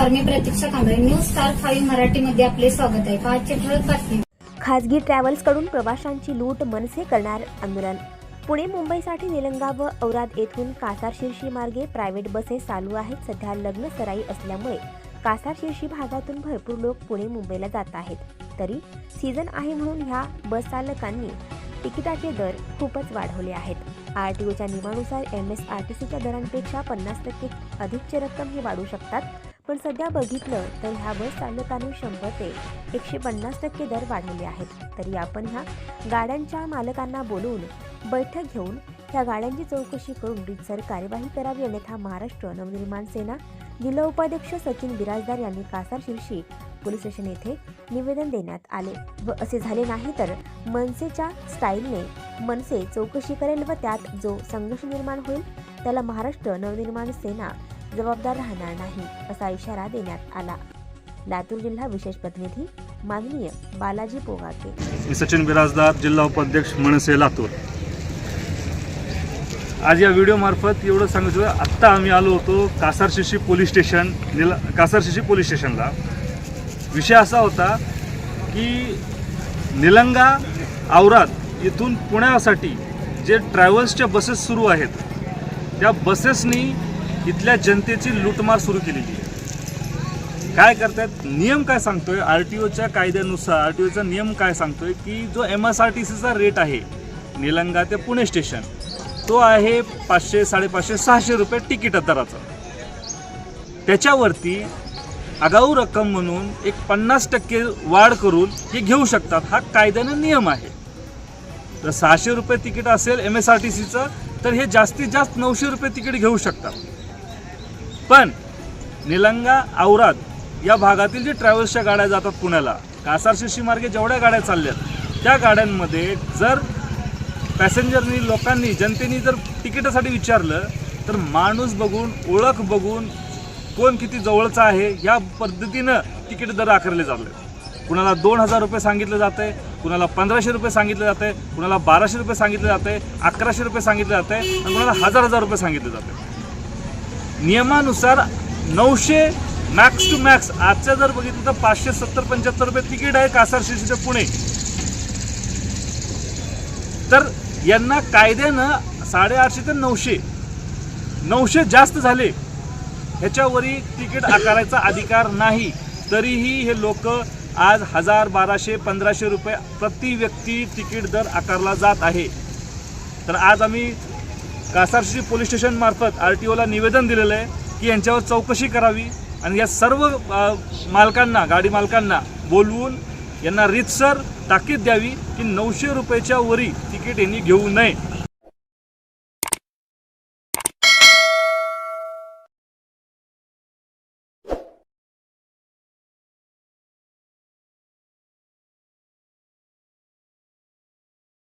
Pratiksha Kamble news star five मराठीमध्ये आपले स्वागत आहे. पाचशे ठळक बातमी. खासगी ट्रॅव्हल्सकडून प्रवाशांची लूट मनसे करणार आंदोलन. पुणे मुंबईसाठी निलंगा व औराद येथून कासारशिरशी मार्गे प्रायव्हेट बसेस चालू आहेत. सध्या लग्न सराई असल्यामुळे कासारशिरशी भागातून भरपूर लोक पुणे मुंबईला जात आहेत. तरी सीझन आहे म्हणून ह्या बस चालकांनी तिकिटाचे दर खूपच वाढवले आहेत. आर टी ओच्या नियमानुसार एम एस आर टी सीच्या दरांपेक्षा पन्नास टक्के अधिकची रक्कम ही वाढू शकतात. पण सध्या बघितलं तर ह्या बस चालकाने शंभर ते एकशे पन्नास टक्के दर वाढवले आहेत. तरी आपण ह्या गाड्यांच्या मालकांना बोलवून बैठक घेऊन ह्या गाड्यांची चौकशी करून रितसर कार्यवाही करावी अन्यथा महाराष्ट्र नवनिर्माण सेना जिल्हा उपाध्यक्ष सचिन बिराजदार यांनी कासार शिर्शी पोलीस स्टेशन येथे निवेदन देण्यात आले व असे झाले नाही तर मनसेच्या स्टाईलने मनसे चौकशी करेल व त्यात जो संघर्ष निर्माण होईल त्याला महाराष्ट्र नवनिर्माण सेना जबाबदार राहणार नाही असा इशारा देण्यात आला. लातूर जिल्हा विशेष प्रतिनिधी माननीय बालाजी पोगाके मी सचिन बिराजदार जिल्हा उपाध्यक्ष मनसे लातूर. आज या व्हिडिओमार्फत एवढं सांगितलं आत्ता आम्ही आलो होतो कासारशिशी पोलीस स्टेशन निला कासारशिशी पोलीस स्टेशनला. विषय असा होता की निलंगा आवरात इथून पुण्यासाठी जे ट्रॅव्हल्सच्या बसेस सुरू आहेत त्या बसेसनी इथल्या जनतेची लूटमार सुरू केलेली आहे. काय करतात? नियम काय सांगतोय? आर टी ओच्या कायद्यानुसार आर टी ओचा नियम काय सांगतोय की जो एम एस आर टी सीचा रेट आहे निलंगा ते पुणे स्टेशन तो आहे पाचशे साडेपाचशे सहाशे रुपये तिकीट दराचा. त्याच्यावरती आगाऊ रक्कम म्हणून एक पन्नास टक्के वाढ करून हे घेऊ शकतात. हा कायद्याने नियम आहे. तर सहाशे रुपये तिकीट असेल एम एस आर टी सीचं तर हे जास्तीत जास्त नऊशे रुपये तिकीट घेऊ शकतात. पण निलंगा औरात या भागातील जे ट्रॅव्हल्सच्या गाड्या जातात पुण्याला कासार शिशी मार्गे जेवढ्या गाड्या चालल्यात त्या गाड्यांमध्ये जर पॅसेंजरनी लोकांनी जनतेने जर तिकिटासाठी विचारलं तर माणूस बघून ओळख बघून कोण किती जवळचा आहे या पद्धतीनं तिकीट दर आकारले जाते कुणाला दोन हजार रुपये सांगितलं जातं आहे कुणाला पंधराशे रुपये सांगितलं जातं आहे कुणाला बाराशे रुपये सांगितलं जातं आहे अकराशे रुपये सांगितलं जातं आहे आणि कुणाला हजार हजार रुपये सांगितलं जातं. आहे नियमानुसार नऊशे मॅक्स टू मॅक्स आजच्या जर बघितलं तर पाचशे सत्तर पंच्याहत्तर रुपये तिकीट आहे कासार शिर्शी पुणे. तर यांना कायद्यानं साडेआठशे ते नऊशे नऊशे जास्त झाले. ह्याच्यावरही तिकीट आकारायचा अधिकार नाही. तरीही हे लोक आज हजार बाराशे पंधराशे रुपये प्रति व्यक्ती तिकीट दर आकारला जात आहे. तर आज आम्ही कासारशी पोलीस स्टेशनमार्फत आर टी ओला निवेदन दिलेलं आहे की यांच्यावर चौकशी करावी आणि या सर्व मालकांना गाडी मालकांना बोलवून यांना रीतसर ताकीद द्यावी की नऊशे रुपयाच्या वरी तिकीट यांनी घेऊ नये.